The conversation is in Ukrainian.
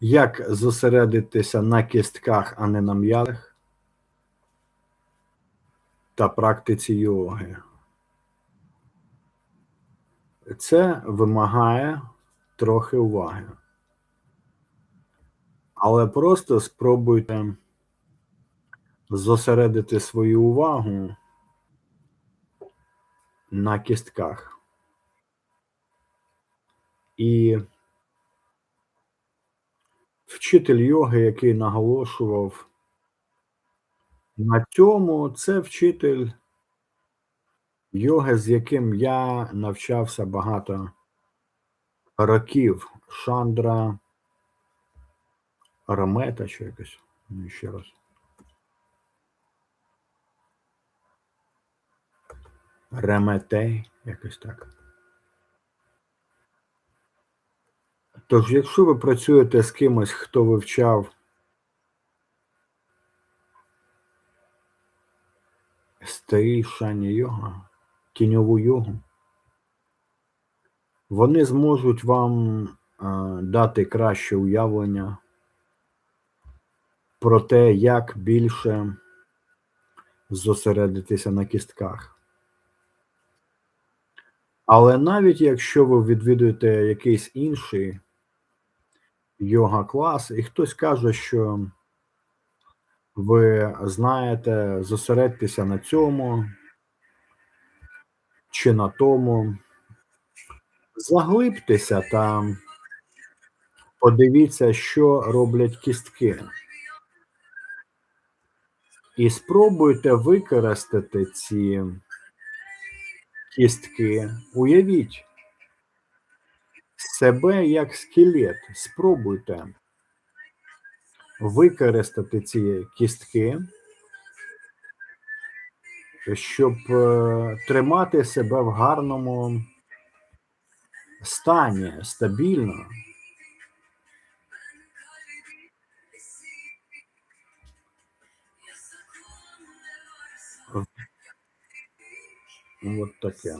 Як зосередитися на кістках, а не на м'язах та практиці йоги? Це вимагає трохи уваги. Але просто спробуйте зосередити свою увагу на кістках. І вчитель йоги, який наголошував на цьому, це вчитель йоги, з яким я навчався багато років. Шандра Рамета, чи якось. Ну, ще раз. Реметей, якось так. Тож, якщо ви працюєте з кимось, хто вивчав стаї шані йога, тіньову йогу, вони зможуть вам а, дати краще уявлення про те, як більше зосередитися на кістках. Але навіть якщо ви відвідуєте якийсь інший йога клас, і хтось каже, що ви знаєте, зосередьтеся на цьому чи на тому, заглибтеся та подивіться, що роблять кістки. І спробуйте використати ці кістки. Уявіть себе як скелет. Спробуйте використати ці кістки, щоб е, тримати себе в гарному стані, стабільно. От таке.